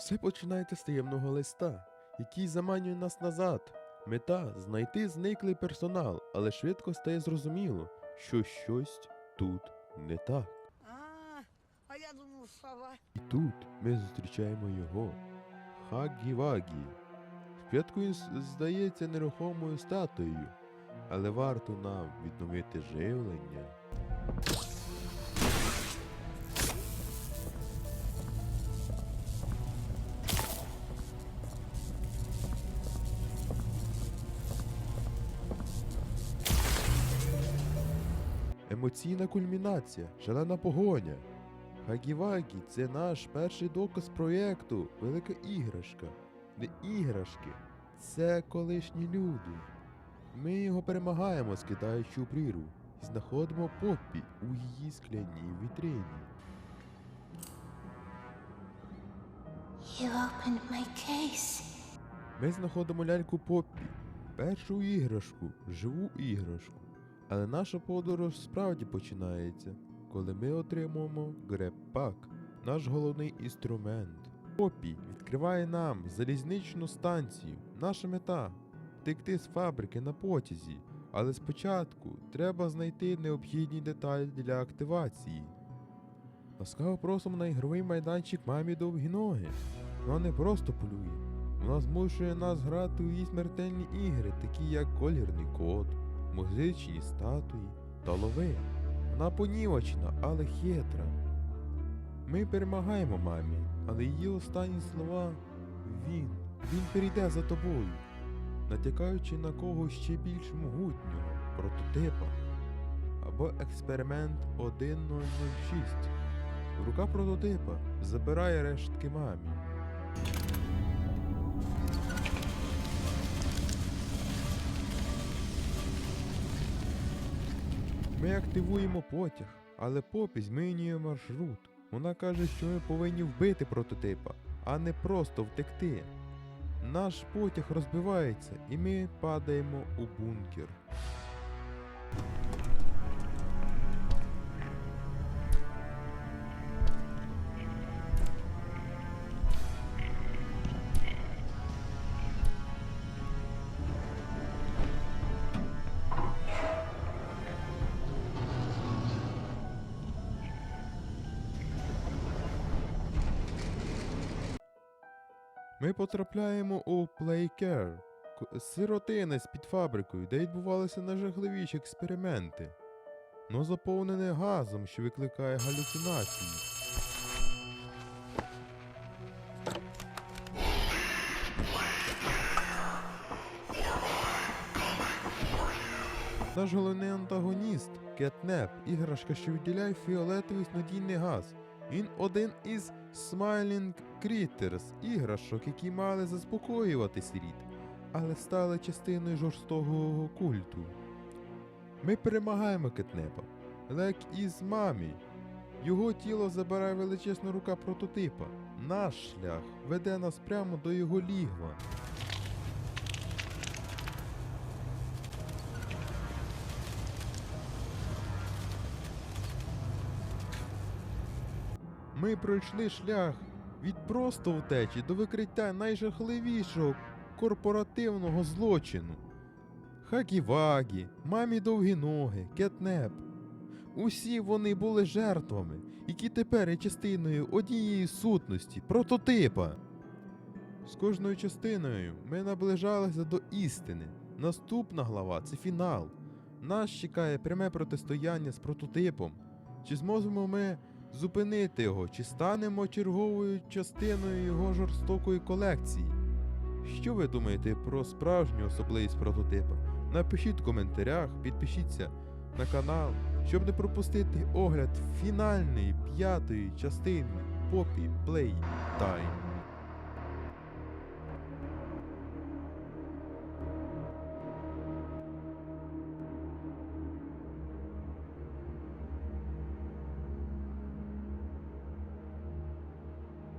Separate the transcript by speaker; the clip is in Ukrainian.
Speaker 1: Все починається з таємного листа, який заманює нас назад. Мета знайти зниклий персонал, але швидко стає зрозуміло, що щось тут не так.
Speaker 2: А, а я думав, сова.
Speaker 1: І тут ми зустрічаємо його Хагі-Вагі. Спочатку він здається нерухомою статуєю, але варто нам відновити живлення. Емоційна кульмінація, шалена погоня. Хагівагі це наш перший доказ проєкту Велика іграшка. Не іграшки, це колишні люди. Ми його перемагаємо, скидаючи у прірву, і знаходимо Поппі у її скляній вітрині.
Speaker 3: You opened my case.
Speaker 1: Ми знаходимо ляльку Поппі, першу іграшку, живу іграшку. Але наша подорож справді починається, коли ми отримуємо греб-пак, наш головний інструмент. Поппі відкриває нам залізничну станцію. Наша мета втекти з фабрики на потязі. Але спочатку треба знайти необхідні деталі для активації. Ласкаво просимо на ігровий майданчик мамі довгі ноги. Вона не просто полює, вона змушує нас грати у її смертельні ігри, такі як колірний код, музичні статуї та лови. Вона понівочна, але хитра. Ми перемагаємо мамі, але її останні слова він, він прийде за тобою, натякаючи на когось ще більш могутнього прототипа або експеримент 1006. Рука прототипа забирає рештки мамі. Ми активуємо потяг, але попі змінює маршрут. Вона каже, що ми повинні вбити прототипа, а не просто втекти. Наш потяг розбивається, і ми падаємо у бункер. Ми потрапляємо у Playcare, сиротинець під фабрикою, де відбувалися найжахливіші експерименти, но заповнене газом, що викликає галюцинації. Наш головний антагоніст Кетнеп, іграшка, що виділяє фіолетовий снодійний газ. Він один із Smiling Critters, іграшок, які мали заспокоювати світ, але стали частиною жорстокого культу. Ми перемагаємо Кетнепа, але як із мамі. Його тіло забирає величезна рука прототипа. Наш шлях веде нас прямо до його лігва. Ми пройшли шлях від просто втечі до викриття найжахливішого корпоративного злочину. Хагі-вагі, мамі довгі ноги, кетнеп. Усі вони були жертвами, які тепер є частиною однієї сутності, прототипа. З кожною частиною ми наближалися до істини. Наступна глава це фінал. Нас чекає пряме протистояння з прототипом. Чи зможемо ми зупинити його, чи станемо черговою частиною його жорстокої колекції? Що ви думаєте про справжню особливість прототипа? Напишіть в коментарях, підпишіться на канал, щоб не пропустити огляд фінальної п'ятої частини Poppy Play Time.